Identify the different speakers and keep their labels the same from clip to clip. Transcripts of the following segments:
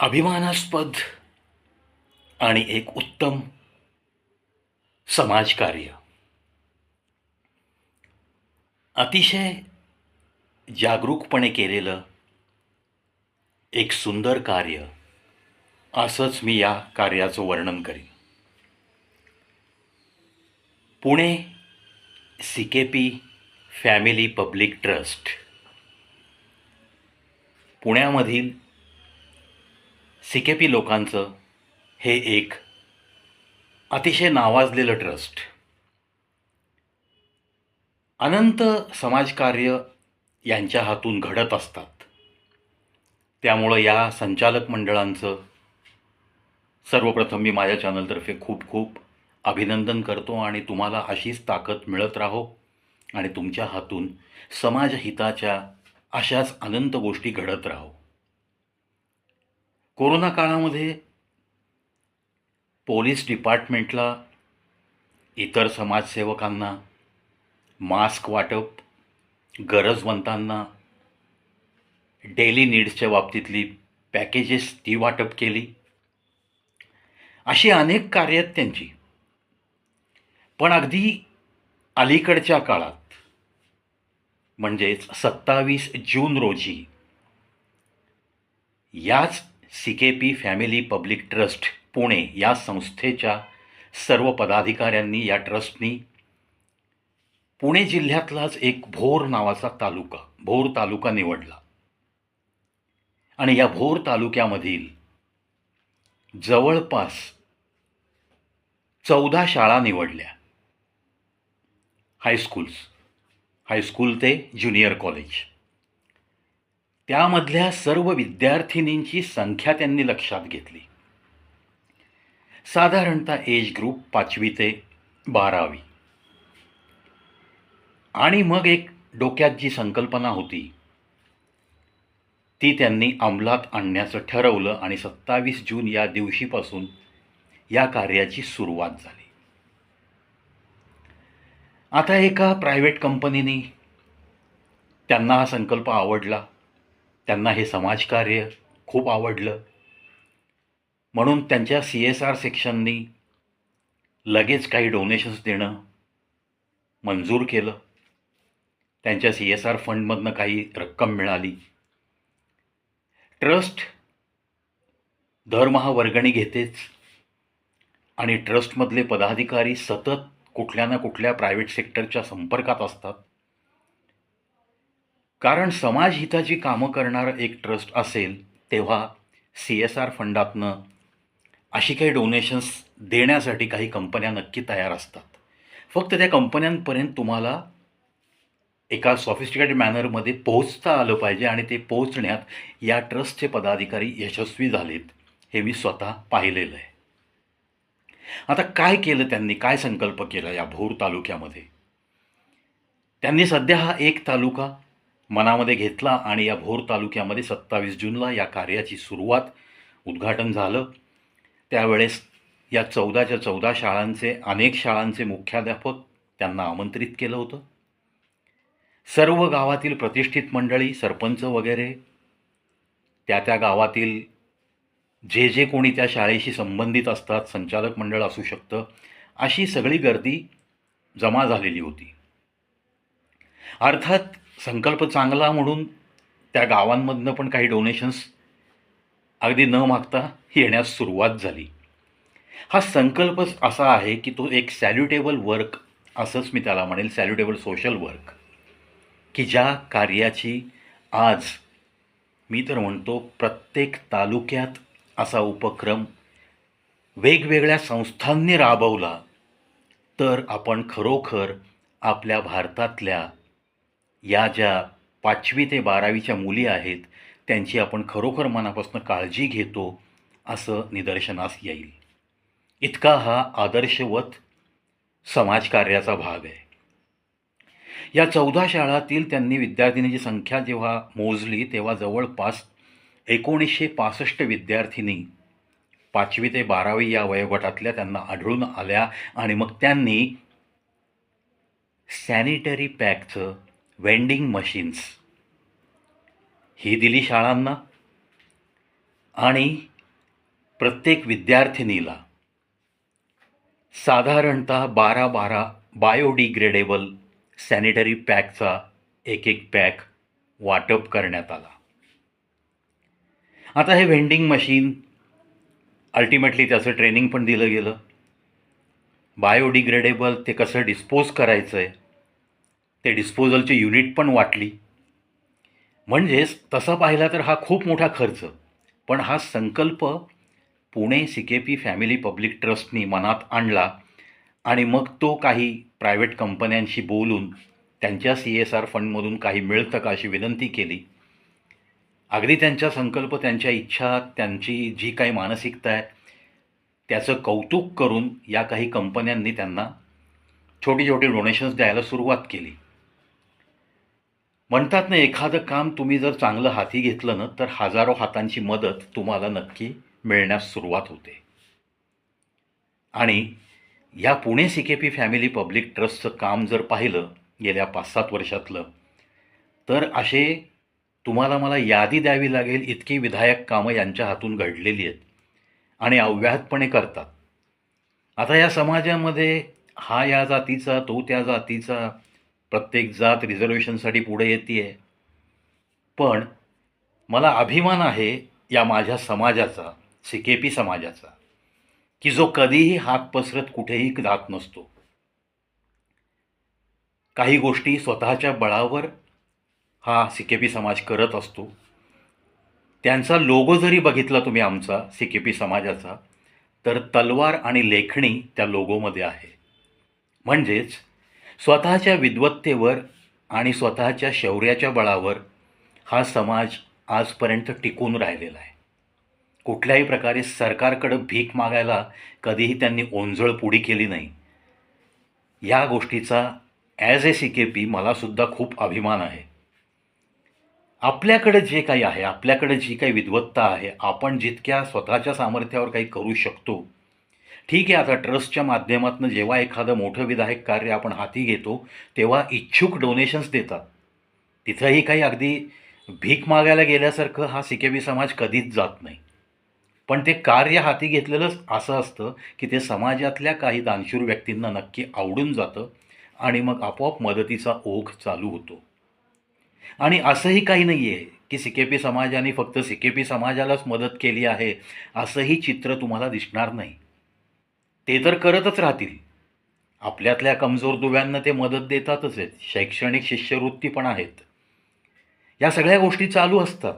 Speaker 1: अभिमानास्पद आणि एक उत्तम समाजकार्य. अतिशय जागरूकपणे केलेलं एक सुंदर कार्य असंच मी या कार्याचं वर्णन करीन. Pune C K P family public trust. पुण्यामधील सी के पी लोकांचं हे एक अतिशय नावाजलेलं ट्रस्ट. अनंत समाजकार्य यांच्या हातून घडत असतात. त्यामुळं या संचालक मंडळांचं सर्वप्रथम मी माझ्या चॅनलतर्फे खूप खूप अभिनंदन करतो आणि तुम्हाला अशीच ताकद मिळत राहो आणि तुमच्या हातून समाजहिताच्या अशाच अनंत गोष्टी घडत राहो. कोरोना काळामध्ये पोलीस डिपार्टमेंटला इतर समाजसेवकांना मास्क वाटप गरजवंतांना डेली नीड्सच्या बाबतीतली पॅकेजेस ती वाटप केली. अशी अनेक कार्य आहेत त्यांची. पण अगदी अलीकडच्या काळात म्हणजेच सत्तावीस जून रोजी याच C K P family public trust Pune या संस्थेच्या सर्व पदाधिकाऱ्यांनी या ट्रस्टनी पुणे जिल्ह्यातलाच एक भोर नावाचा तालुका भोर तालुका निवडला. आणि या भोर तालुक्यामधील जवळपास चौदा शाळा निवडल्या. हायस्कूल्स हायस्कूल ते ज्युनियर कॉलेज त्यामधल्या सर्व विद्यार्थिनींची संख्या त्यांनी लक्षात घेतली. साधारणतः एज ग्रुप पाचवी ते बारावी. आणि मग एक डोक्यात जी संकल्पना होती ती त्यांनी अंमलात आणण्याचं ठरवलं आणि सत्तावीस जून या दिवशीपासून या कार्याची सुरुवात झाली. आता एका प्रायव्हेट कंपनीने त्यांना हा संकल्प आवडला. त्यांना हे समाजकार्य खूप आवडलं. म्हणून त्यांच्या सी एस आर सेक्शननी लगेच काही डोनेशन्स देणं मंजूर केलं. त्यांच्या सी एस आर फंडमधनं काही रक्कम मिळाली. ट्रस्ट दरमहा वर्गणी घेतेच. आणि ट्रस्टमधले पदाधिकारी सतत कुठल्या ना कुठल्या प्रायव्हेट सेक्टरच्या संपर्कात असतात. कारण समाजहिताची कामं करणारं एक ट्रस्ट असेल तेव्हा सी एस आर फंडातनं अशी काही डोनेशन्स देण्यासाठी काही कंपन्या नक्की तयार असतात. फक्त त्या कंपन्यांपर्यंत तुम्हाला एका सॉफिस्टिकेटेड मॅनरमध्ये पोहोचता आलं पाहिजे आणि ते पोहोचण्यात या ट्रस्टचे पदाधिकारी यशस्वी झालेत हे मी स्वतः पाहिलेलं आहे. आता काय केलं त्यांनी? काय संकल्प केला या भोर तालुक्यामध्ये? त्यांनी सध्या हा एक तालुका मनामध्ये घेतला आणि या भोर तालुक्यामध्ये सत्तावीस जूनला या कार्याची सुरुवात उद्घाटन झालं. त्यावेळेस या चौदाच्या चौदा शाळांचे अनेक शाळांचे मुख्याध्यापक त्यांना आमंत्रित केलं होतं. सर्व गावातील प्रतिष्ठित मंडळी सरपंच वगैरे त्या त्या गावातील जे जे कोणी त्या शाळेशी संबंधित असतात संचालक मंडळ असू शकतं अशी सगळी गर्दी जमा झालेली होती. अर्थात संकल्प चांगला म्हणून त्या गावांमधनं पण काही डोनेशन्स अगदी न मागता येण्यास सुरुवात झाली. हा संकल्पच असा आहे की तो एक सॅल्युटेबल वर्क असंच मी त्याला म्हणेल सॅल्युटेबल सोशल वर्क की ज्या कार्याची आज मी तर म्हणतो प्रत्येक तालुक्यात असा उपक्रम वेगवेगळ्या संस्थांनी राबवला तर आपण खरोखर आपल्या भारतातल्या या ज्या पाचवी ते बारावीच्या मुली आहेत त्यांची आपण खरोखर मनापासून काळजी घेतो असं निदर्शनास येईल. इतका हा आदर्शवत समाजकार्याचा भाग आहे. या चौदा शाळातील त्यांनी विद्यार्थिनीची संख्या जेव्हा मोजली तेव्हा जवळपास एकोणीसशे पासष्ट विद्यार्थिनी पाचवी ते बारावी या वयोगटातल्या त्यांना आढळून आल्या आणि मग त्यांनी सॅनिटरी पॅकचं वेंडिंग मशीन्स. ही दिली शाळांना आणि प्रत्येक विद्यार्थिनीला. साधारणतः बारा बारा बायोडिग्रेडेबल सॅनिटरी पॅकचा एक एक पॅक वाटप करण्यात आला. आता हे व्हेंडिंग मशीन अल्टिमेटली त्याचं ट्रेनिंग पण दिलं गेलं. बायोडिग्रेडेबल ते कसं डिस्पोज करायचं आहे ते डिस्पोजलची युनिट पण वाटली. म्हणजेच तसा पाहिला तर हा खूप मोठा खर्च. पण हा संकल्प Pune C K P family public ट्रस्टनी मनात आणला आणि मग तो काही प्रायव्हेट कंपन्यांशी बोलून त्यांच्या सी एस आर फंडमधून काही मिळतं का अशी विनंती केली. अगदी त्यांचा संकल्प त्यांच्या इच्छा त्यांची जी काही मानसिकता आहे त्याचं कौतुक करून या काही कंपन्यांनी त्यांना छोटी छोटी डोनेशन्स द्यायला सुरुवात केली. म्हणतात ना एखादं काम तुम्ही जर चांगलं हाती घेतलं ना तर हजारो हातांची मदत तुम्हाला नक्की मिळण्यास सुरुवात होते. आणि या Pune C K P family public ट्रस्टचं काम जर पाहिलं गेल्या पाच सात वर्षातलं तर असे तुम्हाला मला यादी द्यावी लागेल इतकी विधायक कामं यांच्या हातून घडलेली आहेत आणि अव्याहतपणे करतात. आता या समाजामध्ये हा या जातीचा तो त्या जातीचा प्रत्येक जात रिझर्वेशनसाठी पुढे येते आहे पण मला अभिमान आहे या माझ्या समाजाचा सी के पी समाजाचा की जो कधीही हात पसरत कुठेही जात नसतो. काही गोष्टी स्वतःच्या बळावर हा सी के पी समाज करत असतो. त्यांचा लोगो जरी बघितला तुम्ही आमचा सी के पी समाजाचा तर तलवार आणि लेखणी त्या लोगोमध्ये आहे. म्हणजेच स्वतःच्या विद्वत्तेवर आणि स्वतःच्या शौर्याच्या बळावर हा समाज आजपर्यंत टिकून राहिलेला आहे. कुठल्याही प्रकारे सरकारकडं भीक मागायला कधीही त्यांनी ओंजळ पुढी केली नाही. या गोष्टीचा as a C K P मलासुद्धा खूप अभिमान आहे. आपल्याकडे जे काही आहे आपल्याकडे जी काही विद्वत्ता आहे आपण जितक्या स्वतःच्या सामर्थ्यावर काही करू शकतो ठीक आहे आता ट्रस्टच्या माध्यमातून जेव्हा एखादं मोठं विधायक कार्य आपण हाती घेतो तेव्हा इच्छुक डोनेशन्स देतात. तिथंही काही अगदी भीक मागायला गेल्यासारखं हा सिकेबी समाज कधीच जात नाही. पण ते कार्य हाती घेतलेलंच असं असतं की ते समाजातल्या काही दानशूर व्यक्तींना नक्की आवडून जातं आणि मग आपोआप मदतीचा ओघ चालू होतो. आणि असंही काही नाही आहे की सिकेपी समाजाने फक्त सिकेपी समाजालाच मदत केली आहे असंही चित्र तुम्हाला दिसणार नाही. ते तर करतच राहतील. आपल्यातल्या कमजोर दुव्यांना ते मदत देतातच आहेत. शैक्षणिक शिष्यवृत्ती पण आहेत. या सगळ्या गोष्टी चालू असतात.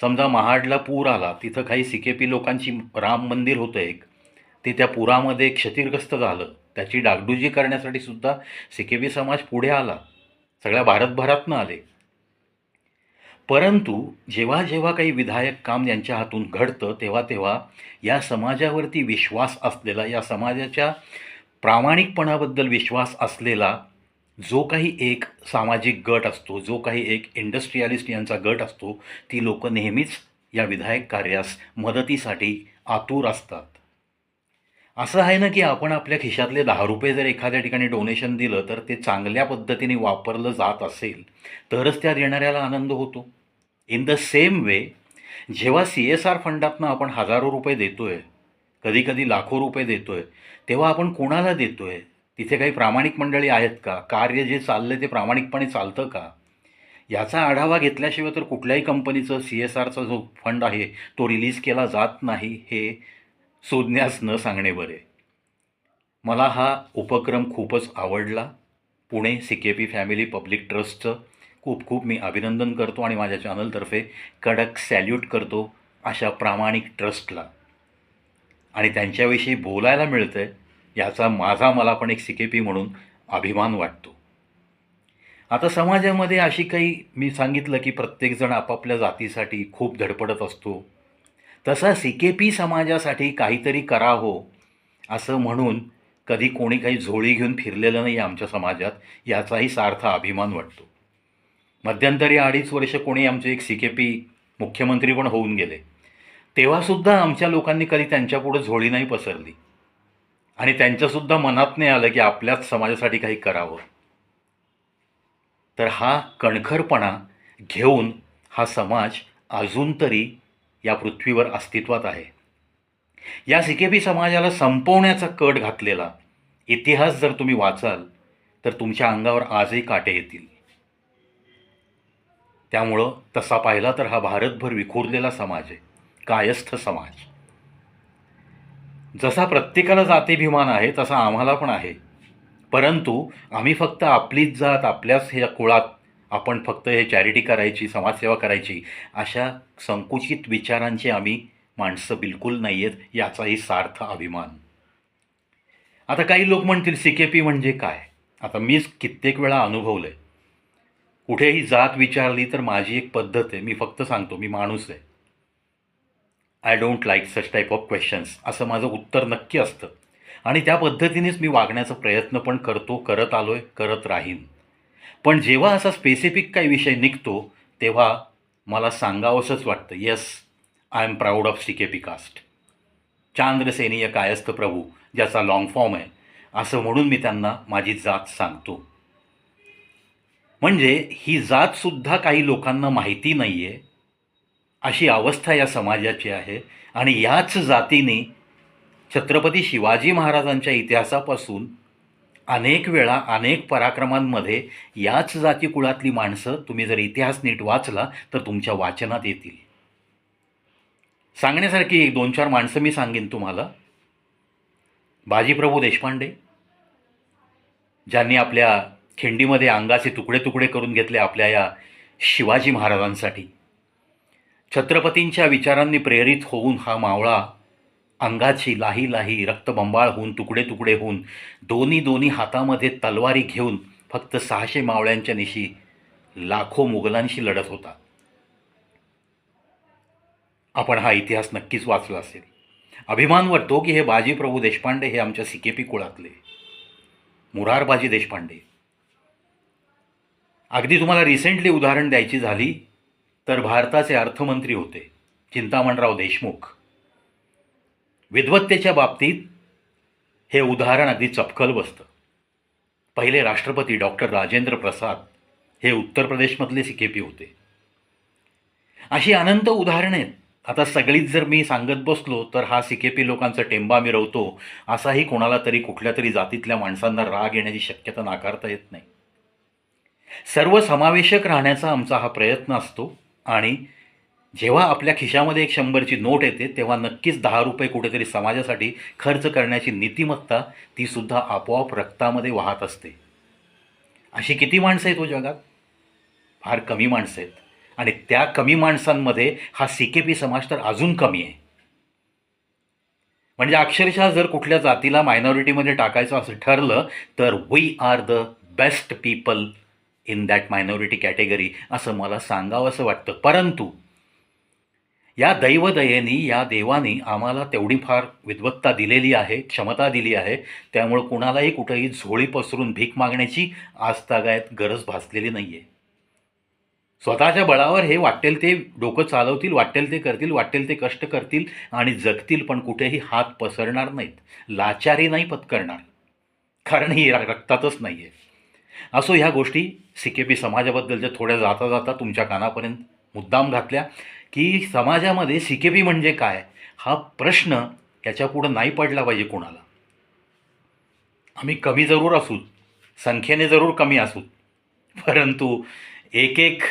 Speaker 1: समजा महाडला पूर आला तिथं काही सिकेपी लोकांची राम मंदिर होतं एक. ते त्या पुरामध्ये क्षतिग्रस्त झालं. त्याची डागडुजी करण्यासाठी सुद्धा सिकेपी समाज पुढे आला. सगळ्या भारतभरातनं आले. परंतु जेव्हा जेव्हा काही विधायक काम यांच्या हातून घडतं तेव्हा तेव्हा या समाजावरती विश्वास असलेला या समाजाच्या प्रामाणिकपणाबद्दल विश्वास असलेला जो काही एक सामाजिक गट असतो जो काही एक इंडस्ट्रियालिस्ट यांचा गट असतो ती लोक नेहमीच या विधायक कार्यास मदतीसाठी आतुर असतात. असं आहे ना की आपण आपल्या खिशातले दहा रुपये जर एखाद्या ठिकाणी डोनेशन दिलं तर ते चांगल्या पद्धतीने वापरलं जात असेल तरच त्या देणाऱ्याला आनंद होतो. इन द सेम वे जेव्हा सी एस आर फंडातनं आपण हजारो रुपये देतो आहे कधी कधी लाखो रुपये देतो आहे तेव्हा आपण कोणाला देतो आहे तिथे काही प्रामाणिक मंडळी आहेत का? कार्य जे चाललं ते प्रामाणिकपणे चालतं का? याचा आढावा घेतल्याशिवाय तर कुठल्याही कंपनीचं सी एस आरचा जो फंड आहे तो रिलीज केला जात नाही हे शोधण्यास न सांगणे बरे. मला हा उपक्रम खूपच आवडला. Pune C K P family public ट्रस्टचं खूप खूप मी अभिनंदन करतो आणि माझ्या चॅनलतर्फे कडक सॅल्यूट करतो अशा प्रामाणिक ट्रस्टला. आणि त्यांच्याविषयी बोलायला मिळतं आहे याचा माझा मला पण एक सी के पी म्हणून अभिमान वाटतो. आता समाजामध्ये अशी काही मी सांगितलं की प्रत्येकजण आपापल्या जातीसाठी खूप धडपडत असतो. तसा सी के पी समाजासाठी काहीतरी करावं असं म्हणून कधी कोणी काही झोळी घेऊन फिरलेलं नाही आमच्या समाजात याचाही सार्थ अभिमान वाटतो. मध्यंतरी अडीच वर्ष कोणी आमचे एक सी के पी मुख्यमंत्री पण होऊन गेले. तेव्हासुद्धा आमच्या लोकांनी कधी त्यांच्यापुढं झोळी नाही पसरली. आणि त्यांच्यासुद्धा मनात नाही आलं की आपल्याच समाजासाठी काही करावं. तर हा कणखरपणा घेऊन हा समाज अजून तरी या पृथ्वीवर अस्तित्वात आहे. या सी के पी समाजाला संपवण्याचा कट घातलेला इतिहास जर तुम्ही वाचाल तर तुमच्या अंगावर आजही काटे येतील. त्यामुळं तसा पाहिला तर हा भारतभर विखुरलेला समाज आहे कायस्थ समाज. जसा प्रत्येकाला जातीभिमान आहे तसा आम्हाला पण आहे. परंतु आम्ही फक्त आपलीच जात आपल्याच ह्या कुळात आपण फक्त हे चॅरिटी करायची समाजसेवा करायची अशा संकुचित विचारांची आम्ही माणसं बिलकुल नाही आहेत याचाही सार्थ अभिमान. आता काही लोक म्हणतील सी के पी म्हणजे काय? आता मीच कित्येक वेळा अनुभवलं आहे कुठेही जात विचारली तर माझी एक पद्धत आहे. मी फक्त सांगतो मी माणूस आहे. I don't like such type of questions असं माझं उत्तर नक्की असतं. आणि त्या पद्धतीनेच मी वागण्याचा प्रयत्न पण करतो करत आलो आहे करत राहीन. पण जेव्हा असा स्पेसिफिक काही विषय निघतो तेव्हा मला सांगावंसंच वाटतं yes I am proud of C K P caste Chandraseniya Kayastha Prabhu ज्याचा लाँग फॉर्म आहे. असं म्हणून मी त्यांना माझी जात सांगतो. म्हणजे ही जातसुद्धा काही लोकांना माहिती नाही आहे अशी अवस्था या समाजाची आहे. आणि याच जातीने छत्रपती शिवाजी महाराजांच्या इतिहासापासून अनेक वेळा अनेक पराक्रमांमध्ये याच जाती कुळातली माणसं तुम्ही जर इतिहास नीट वाचला तर तुमच्या वाचनात येतील. सांगण्यासारखी एक दोन चार माणसं मी सांगेन तुम्हाला. बाजीप्रभू देशपांडे ज्यांनी आपल्या खिंडीमध्ये अंगाचे तुकडे तुकडे करून घेतले आपल्या या शिवाजी महाराजांसाठी. छत्रपतींच्या विचारांनी प्रेरित होऊन हा मावळा अंगाची लाही लाही रक्तबंबाळ होऊन तुकडे तुकडे होऊन दोन्ही दोन्ही हातामध्ये तलवारी घेऊन फक्त सहाशे मावळ्यांच्या निशी लाखो मुघलांशी लढत होता. आपण हा इतिहास नक्कीच वाचला असेल. अभिमान वाटतो की हे बाजीप्रभू देशपांडे हे आमच्या सिकेपी कुळातले. मुरारबाजी देशपांडे. अगदी तुम्हाला रिसेंटली उदाहरण द्यायची झाली तर भारताचे अर्थमंत्री होते चिंतामणराव देशमुख. विद्वत्तेच्या बाबतीत हे उदाहरण अगदी चपखल बसतं. पहिले राष्ट्रपती डॉक्टर राजेंद्र प्रसाद हे उत्तर प्रदेशमधले सीकेपी होते. अशी अनंत उदाहरणं आहेत. आता सगळीच जर मी सांगत बसलो तर हा सीकेपी लोकांचा टेंबा मिरवतो असाही कोणाला तरी कुठल्या तरी जातीतल्या माणसांना राग येण्याची शक्यता नाकारता येत नाही. सर्व समावेशक राहण्याचा आमचा हा प्रयत्न असतो. आणि जेव्हा आपल्या खिशामध्ये एक शंभरची नोट येते तेव्हा नक्कीच दहा रुपये कुठेतरी समाजासाठी खर्च करण्याची नीतिमत्ता तीसुद्धा आपोआप रक्तामध्ये वाहत असते. अशी किती माणसं आहेत तो जगात? फार कमी माणसं आहेत. आणि त्या कमी माणसांमध्ये हा सी के पी समाज तर अजून कमी आहे. म्हणजे अक्षरशः जर कुठल्या जातीला मायनॉरिटीमध्ये टाकायचं असं ठरलं तर we are the best people in that minority category असं मला सांगावंसं वाटतं. परंतु या दैवदयेनी या देवानी आम्हाला तेवढी फार विद्वत्ता दिलेली आहे क्षमता दिली आहे. त्यामुळं कुणालाही कुठंही झोळी पसरून भीक मागण्याची आजतागायत गरज भासलेली नाही आहे स्वतःच्या बळावर हे वाटेल ते डोकं चालवतील वाटेल ते करतील वाटेल ते कष्ट करतील आणि जगतील पण कुठेही हात पसरणार नाहीत. लाचारी नाही पत्करणार. कारण ही रक्तातच नाही आहे असो ह्या गोष्टी सी के पी समाजाबद्दलच्या थोड्या जाता जाता तुमच्या कानापर्यंत मुद्दाम घातल्या की समाजामध्ये सी के पी म्हणजे काय हा प्रश्न याच्यापुढं नाही पडला पाहिजे कोणाला. आम्ही कमी जरूर असू संख्येने जरूर कमी असू परंतु एक एक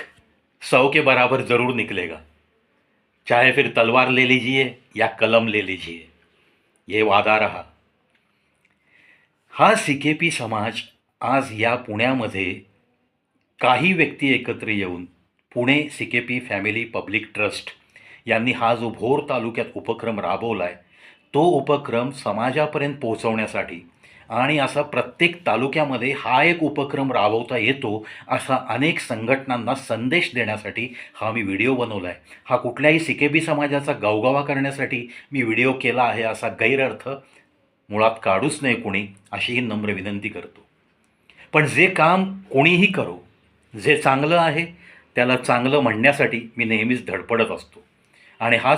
Speaker 1: सौ के बराबर ज़रूर निकलेगा. चाहे फिर तलवार ले लीजिए या कलम ले लीजिए ये वादा रहा. हा सी के पी समाज आज या पुण्यामध्ये काही व्यक्ती एकत्र येऊन Pune C K P family public trust यांनी हा जो भोर तालुक्यात उपक्रम राबवला आहे तो उपक्रम समाजापर्यंत पोहोचवण्यासाठी आणि असा प्रत्येक तालुक्यामध्ये हा एक उपक्रम राबवता येतो असा अनेक संघटनांना संदेश देण्यासाठी हा मी व्हिडिओ बनवला आहे हा कुठल्याही सिकेबी समाजाचा गवगवा करण्यासाठी मी व्हिडिओ केला आहे असा गैरअर्थ मुळात काढूच नये कोणी अशी ही नम्र विनंती करतो. पण जे काम कोणीही करो जे चांगलं आहे त्याला चांगलं म्हणण्यासाठी मी नेहमीच धडपडत असतो. आणि हा